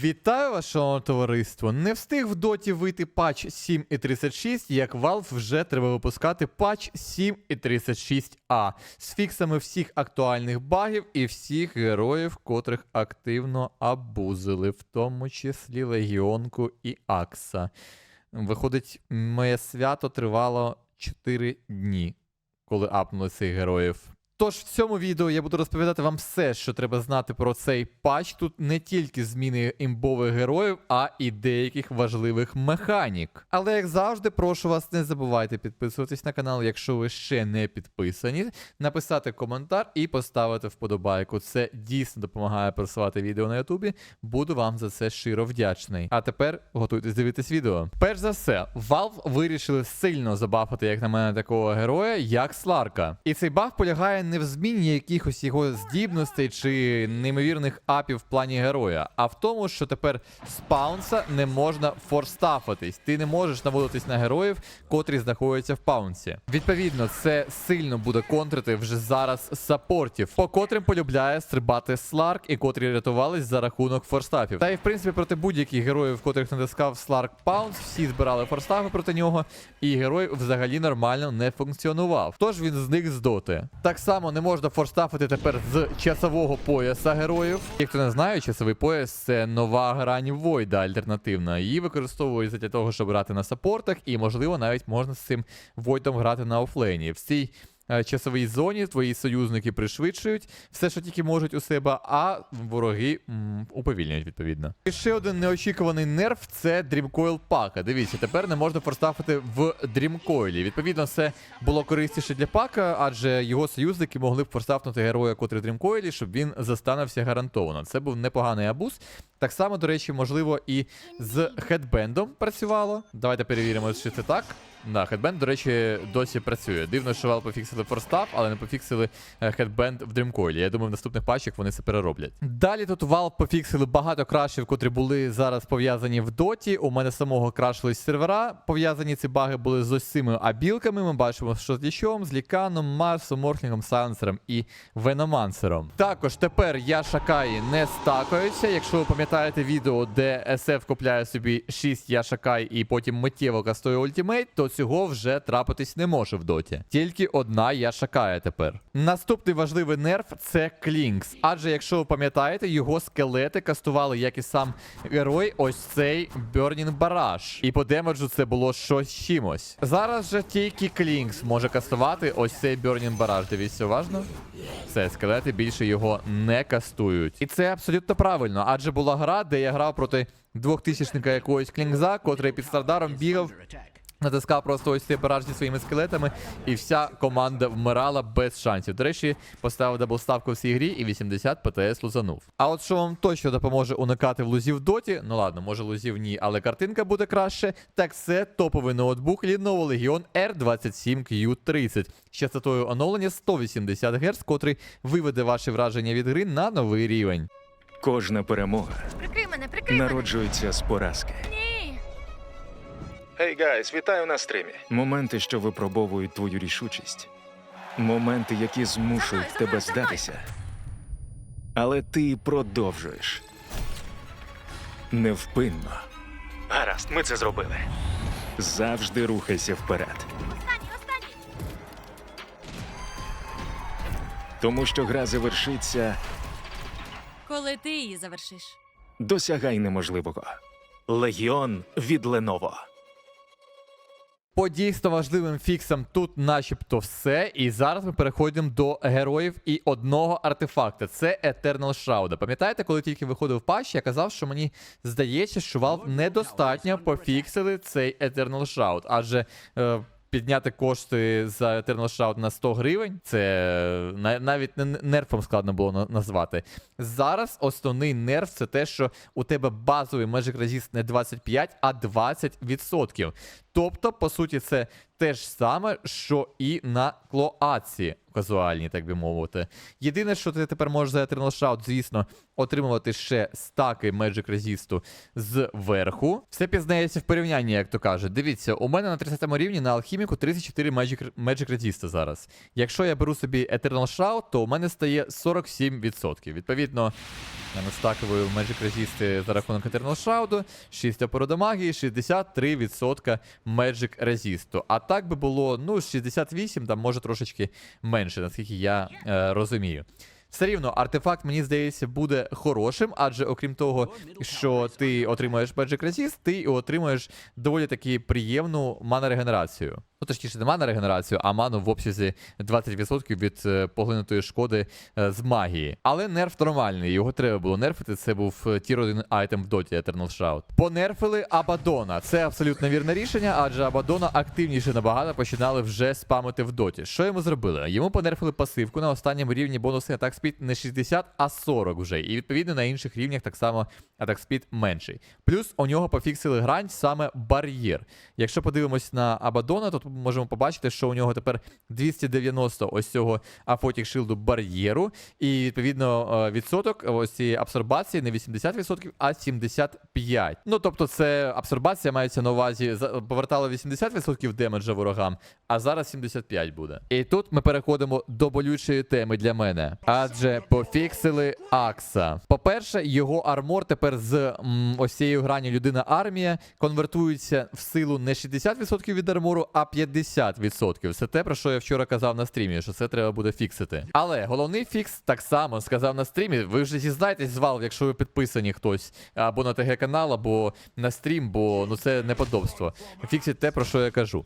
Вітаю вас, шановне товариство! Не встиг в доті вийти патч 7.36, як Valve вже треба випускати патч 7.36a з фіксами всіх актуальних багів і всіх героїв, котрих активно абузили, в тому числі Легіонку і Акса. Виходить, моє свято тривало 4 дні, коли апнули цих героїв. Тож в цьому відео я буду розповідати вам все, що треба знати про цей патч. Тут не тільки зміни імбових героїв, а і деяких важливих механік. Але як завжди, прошу вас, не забувайте підписуватись на канал, якщо ви ще не підписані, написати коментар і поставити вподобайку. Це дійсно допомагає просувати відео на Ютубі. Буду вам за це щиро вдячний. А тепер готуйтесь дивитись відео. Перш за все, Valve вирішили сильно забафати, як на мене, такого героя, як Сларка. І цей баф полягає не в зміні якихось його здібностей чи неймовірних апів в плані героя, а в тому, що тепер з паунса не можна форстафатись. Ти не можеш наводитись на героїв, котрі знаходяться в паунсі. Відповідно, це сильно буде контрити вже зараз саппортів, по котрим полюбляє стрибати Сларк і котрі рятувались за рахунок форстафів. Та й в принципі проти будь-яких героїв, котрих натискав Сларк Паунс, всі збирали форстафи проти нього, і герой взагалі нормально не функціонував. Тож він зник з доти. Так само не можна форстафити тепер з часового пояса героїв. Як хто не знає, часовий пояс це нова грань Войда альтернативна. Її використовують для того, щоб грати на саппортах, і можливо навіть можна з цим Войдом грати на офлейні. В цій часовій зоні твої союзники пришвидшують все, що тільки можуть у себе, а вороги м, уповільнюють відповідно. І ще один неочікуваний нерв це Дрімкойл Пака. Дивіться, тепер не можна форстафити в Дрімкойлі. Відповідно, це було користіше для Пака, адже його союзники могли б форстафнути героя, котрий Дрімкойлі, щоб він застанався гарантовано. Це був непоганий абуз. Так само, до речі, можливо, і з хедбендом працювало. Давайте перевіримо, чи це так. Да, хедбенд, до речі, досі працює. Дивно, що Valve пофіксили форстав, але не пофіксили е, хедбенд в Dreamcoil. Я думаю, в наступних патчах вони це перероблять. Далі тут Valve пофіксили багато крашів, котрі були зараз пов'язані в доті. У мене самого крашились сервера. Пов'язані ці баги були з цими абілками. Ми бачимо, що з лічом, з ліканом, Марсом, Морфлінгом, Сайленсером і Веномансером. Також тепер я Шакаї не стакаються. Якщо ви пам'ятаєте відео, де SF купляє собі 6 Яшакай і потім миттєво кастує ультимейт, то цього вже трапитись не може в доті. Тільки одна Яшакая тепер. Наступний важливий нерв це Клінкс. Адже якщо ви пам'ятаєте, його скелети кастували, як і сам герой, ось цей Burning Barrage. І по демеджу це було щось чимось. Зараз же тільки Клінкс може кастувати ось цей Burning Barrage. Дивіться уважно. Все, скелети більше його не кастують. І це абсолютно правильно, адже була гра, де я грав проти двохтисячника якогось клінгза, котрий під стардаром бігав. Натискав просто ось цей бараж своїми скелетами, і вся команда вмирала без шансів. До речі, поставив даблставку в цій грі і 80 ПТС лузанув. А от що вам точно допоможе уникати в лузів доті, ну ладно, може лузів ні, але картинка буде краще. Так це топовий ноутбук Lenovo Legion R27Q30 з частотою оновлення 180 Гц, котрий виведе ваші враження від гри на новий рівень. Кожна перемога Прикрий мене, прикрий мене. народжується з поразки. Ні. Гей, гайс, вітаю на стрімі. Моменти, що випробовують твою рішучість. Моменти, які змушують За мною, тебе за мною, за здатися. Але ти продовжуєш. Невпинно. Гаразд, ми це зробили. Завжди рухайся вперед. Останній, останній. Тому що гра завершиться, Коли ти її завершиш. досягай неможливого. Легіон від Леново. По дійсно важливим фіксам тут начебто все. І зараз ми переходимо до героїв і одного артефакта. Це Eternal Shroud. Пам'ятаєте, коли тільки виходив патч, я казав, що мені здається, що Valve недостатньо пофіксили цей Eternal Shroud, адже. Е, Підняти кошти за Eternal Shroud на 100 гривень, це е, навіть не нерфом складно було назвати. Зараз основний нерв це те, що у тебе базовий Magic Resist не 25, а 20%. Тобто, по суті, це те ж саме, що і на клоаці казуальній, так би мовити. Єдине, що ти тепер можеш за Eternal Shout, звісно, отримувати ще стаки Magic Resist зверху. Все пізнається в порівнянні, як то кажуть. Дивіться, у мене на 30 рівні на алхіміку 34 Magic, Magic Resist зараз. Якщо я беру собі Eternal Shout, то у мене стає 47%. Відповідно, я настакую Magic Resist за рахунок Eternal Shout, 6 опору магії, 63% Magic Resist. А так би було, ну, 68, там може трошечки менше, наскільки я е, розумію. Все рівно, артефакт, мені здається, буде хорошим, адже окрім того, що ти отримуєш Magic Resist, ти отримуєш доволі таки приємну мана-регенерацію. Ну, точніше, не мана-регенерацію, а ману в обсязі 20% від е, поглинутої шкоди е, з магії. Але нерф нормальний, його треба було нерфити. Це був е, тір 1 айтем в доті Eternal Shout. Понерфили Абадона. Це абсолютно вірне рішення, адже Абадона активніше набагато починали вже спамити в доті. Що йому зробили? Йому понерфили пасивку на останньому рівні бонусний атак спід не 60, а 40 вже. І відповідно на інших рівнях так само атак спід менший. Плюс у нього пофіксили грань саме бар'єр. Якщо подивимось на Абадона, то тут можемо побачити, що у нього тепер 290 ось цього Афотік шилду бар'єру. І відповідно е, відсоток ось цієї абсорбації не 80%, а 75%. Ну тобто, це абсорбація мається на увазі повертала 80% демеджа ворогам, а зараз 75 буде. І тут ми переходимо до болючої теми для мене. Адже пофіксили Акса. По-перше, його армор тепер з м, ось цією граню людина армія конвертується в силу не 60% від армору, а 50%. Це те, про що я вчора казав на стрімі, що це треба буде фіксити. Але головний фікс так само сказав на стрімі. Ви вже зізнаєтесь з Valve, якщо ви підписані хтось або на ТГ канал, або на стрім, бо ну це неподобство. Фіксить те, про що я кажу.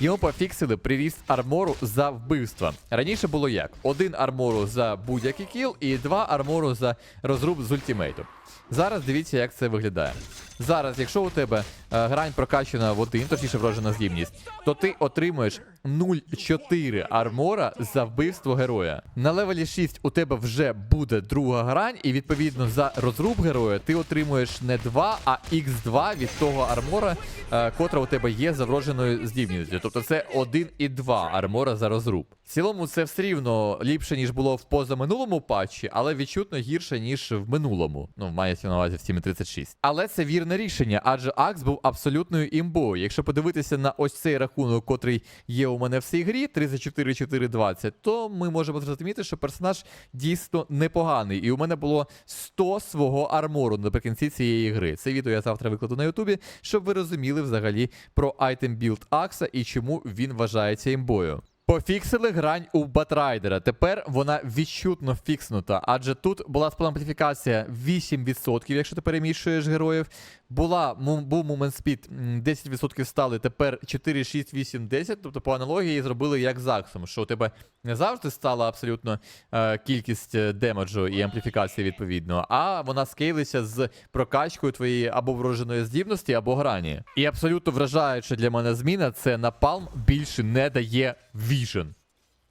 Йому пофіксили приріст армору за вбивства. Раніше було як? Один армору за будь-який кіл і два армору за розруб з ультимейту. Зараз дивіться, як це виглядає. Зараз, якщо у тебе е, грань прокачана в один, точніше вроджена здібність, то ти отримуєш 0,4 армора за вбивство героя. На левелі 6 у тебе вже буде друга грань, і відповідно за розруб героя ти отримуєш не 2, а x2 від того армора, е, котра у тебе є за вродженою здібністю. Тобто це 1 і 2 армора за розруб. В цілому це все рівно ліпше, ніж було в позаминулому патчі, але відчутно гірше, ніж в минулому. Ну, мається на увазі в 7.36. Але це вірне рішення, адже Акс був абсолютною імбою. Якщо подивитися на ось цей рахунок, котрий є у мене в цій грі, 34-4-20, то ми можемо зрозуміти, що персонаж дійсно непоганий. І у мене було 100 свого армору наприкінці цієї гри. Це відео я завтра викладу на Ютубі, щоб ви розуміли взагалі про айтем білд Акса і чому він вважається імбою. Пофіксили грань у Батрайдера. Тепер вона відчутно фікснута, адже тут була сплампліфікація 8%, якщо ти перемішуєш героїв. Була був момент спід 10% стали, тепер 4, 6, 8, 10. Тобто по аналогії зробили як з Аксом, що у тебе не завжди стала абсолютно е, кількість е, демеджу і ампліфікації відповідно, а вона скейлиться з прокачкою твоєї або вродженої здібності, або грані. І абсолютно вражаюча для мене зміна це напалм більше не дає віжен.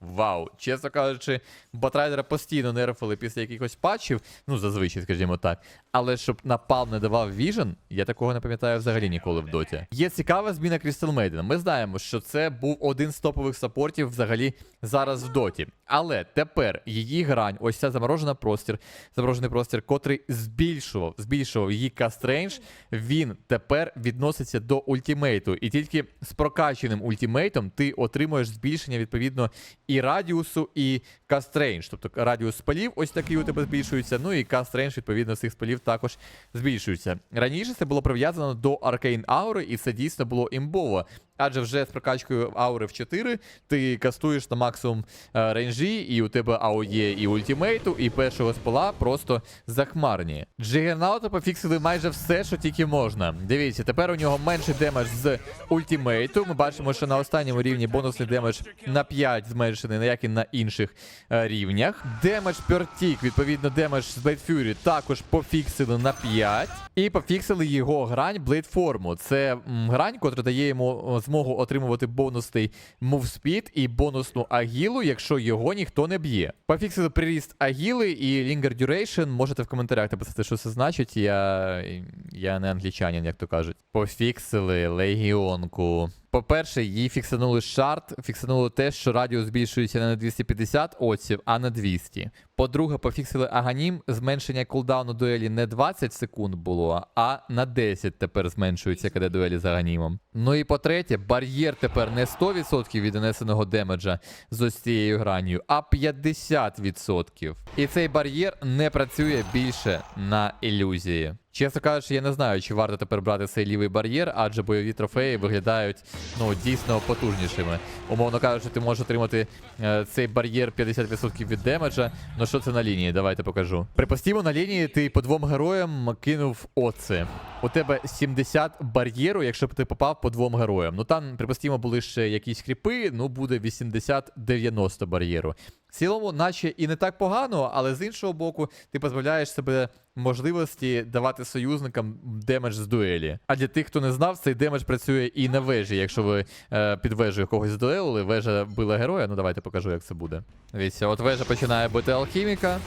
Вау, чесно кажучи, Батрайдера постійно нерфили після якихось патчів, ну зазвичай, скажімо так. Але щоб напал не давав віжен, я такого не пам'ятаю взагалі ніколи в доті. Є цікава зміна Crystal Maiden. Ми знаємо, що це був один з топових сапортів взагалі зараз в доті. Але тепер її грань, ось ця заморожена простір, заморожений простір, котрий збільшував, збільшував її кастрейндж, він тепер відноситься до ультимейту. І тільки з прокаченим ультимейтом ти отримуєш збільшення відповідно і радіусу, і кастрейндж. Тобто радіус спалів ось такий у тебе збільшується, ну і кастрейндж, відповідно, цих спалів також збільшується. Раніше це було прив'язано до Аркейн Аури, і це дійсно було імбово. Адже вже з прокачкою аури в 4 ти кастуєш на максимум е, рейнжі, і у тебе АОЄ і ультимейту, і першого спала просто захмарні. Джигернауту пофіксили майже все, що тільки можна. Дивіться, тепер у нього менший демедж з ультимейту. Ми бачимо, що на останньому рівні бонусний демедж на 5 зменшений, як і на інших е, рівнях. Демедж пертік, відповідно, демедж з Fury також пофіксили на 5. І пофіксили його грань Blade Форму. Це грань, котра дає йому змогу отримувати бонусний мувспід і бонусну агілу, якщо його ніхто не б'є. Пофіксили приріст агіли і Linger Duration. Можете в коментарях написати, що це значить. Я, я не англічанин, як то кажуть. Пофіксили легіонку. По-перше, їй фіксанули шарт, фіксанули те, що радіус збільшується не на 250 оців, а на 200. По-друге, пофіксили аганім, зменшення кулдауну дуелі не 20 секунд було, а на 10 тепер зменшується, коли дуелі з аганімом. Ну і по-третє, бар'єр тепер не 100% від нанесеного демеджа з ось цією гранню, а 50%. І цей бар'єр не працює більше на ілюзії. Чесно кажучи, я не знаю, чи варто тепер брати цей лівий бар'єр, адже бойові трофеї виглядають ну дійсно потужнішими. Умовно кажучи, ти можеш отримати е, цей бар'єр 50% від демеджа. Ну що це на лінії? Давайте покажу. Припустімо, на лінії ти по двом героям кинув оце. У тебе 70 бар'єру, якщо б ти попав по двом героям. Ну там, припустімо, були ще якісь кріпи, ну буде 80-90 бар'єру. Цілому, наче і не так погано, але з іншого боку, ти позбавляєш себе можливості давати союзникам демедж з дуелі. А для тих, хто не знав, цей демедж працює і на вежі. Якщо ви е, під вежею когось дуелили, вежа била героя. Ну давайте покажу, як це буде. Дивіться, от вежа починає бити алхіміка.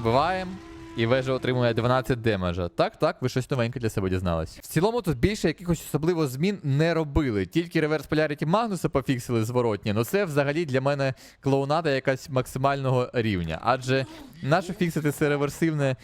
Вбиваємо. І вежа отримує 12 демеджа. Так, так, ви щось новеньке для себе дізнались. В цілому тут більше якихось особливо змін не робили. Тільки реверс поляріті Магнуса пофіксили зворотні. Ну це взагалі для мене клоунада якась максимального рівня. Адже нащо фіксити це реверсивне е,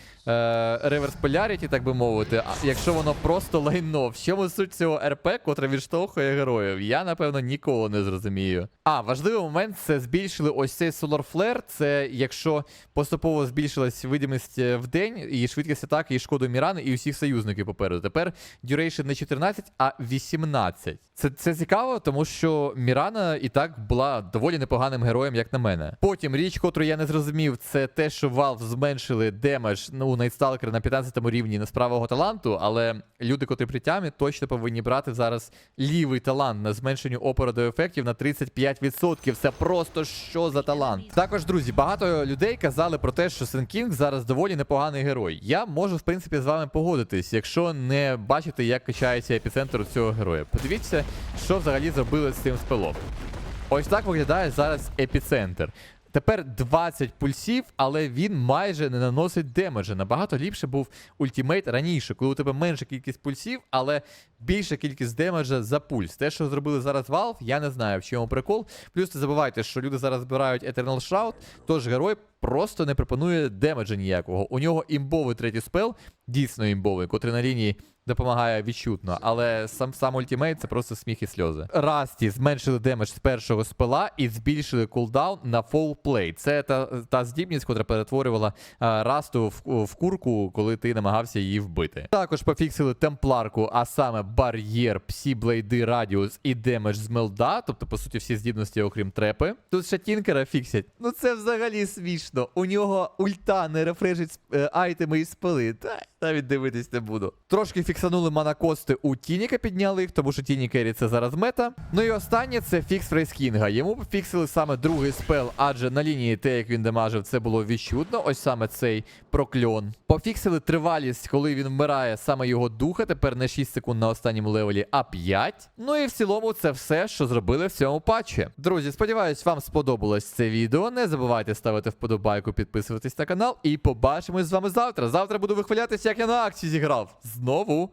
реверс поляріті, так би мовити, а якщо воно просто лайно. В чому суть цього РП, котре відштовхує героїв? Я напевно ніколи не зрозумію. А, важливий момент це збільшили ось цей Solar Flare. Це якщо поступово збільшилась видимість е, в день, і швидкість атаки, і шкоду Мірани, і усіх союзників попереду. Тепер duration не 14, а 18. Це, це цікаво, тому що Мірана і так була доволі непоганим героєм, як на мене. Потім річ, котру я не зрозумів, це те, що Valve зменшили демедж ну, Найтсталкера на 15 рівні на справого таланту, але люди, котрі при тямі, точно повинні брати зараз лівий талант на зменшенню опору до ефектів на 35%. Це просто що за талант. Також, друзі, багато людей казали про те, що Сенкінг зараз доволі непоганий герой. Я можу, в принципі, з вами погодитись, якщо не бачите, як качається епіцентр цього героя. Подивіться, що взагалі зробили з цим спелом. Ось так виглядає зараз епіцентр. Тепер 20 пульсів, але він майже не наносить демеджа. Набагато ліпше був ультимейт раніше, коли у тебе менша кількість пульсів, але більша кількість демеджа за пульс. Те, що зробили зараз Valve, я не знаю, в чому прикол. Плюс не забувайте, що люди зараз збирають Eternal Shroud, тож герой просто не пропонує демеджа ніякого. У нього імбовий третій спел, дійсно імбовий, котрий на лінії допомагає відчутно, але сам сам ультимейт це просто сміх і сльози. Расті зменшили демедж з першого спела і збільшили кулдаун на play. Це та, та здібність, котра перетворювала а, Расту в, в курку, коли ти намагався її вбити. Також пофіксили темпларку, а саме бар'єр, псі блейди, радіус і демедж з мелда, тобто, по суті, всі здібності, окрім трепи. Тут ще тінкера фіксять. Ну це взагалі смішно. У нього ульта не рефрешить е, айтеми і спели. Та навіть дивитись не буду. Трошки фіксанули манакости у Тініка, підняли їх, тому що Тіні Керрі це зараз мета. Ну і останнє це фікс Фрейскінга. Йому пофіксили саме другий спел, адже на лінії те, як він демажив, це було відчутно. Ось саме цей прокльон. Пофіксили тривалість, коли він вмирає саме його духа. Тепер не 6 секунд на останньому левелі, а 5. Ну і в цілому це все, що зробили в цьому патчі. Друзі, сподіваюсь, вам сподобалось це відео. Не забувайте ставити вподобайку, підписуватись на канал. І побачимось з вами завтра. Завтра буду вихвалятися, як я на акції зіграв. Знову.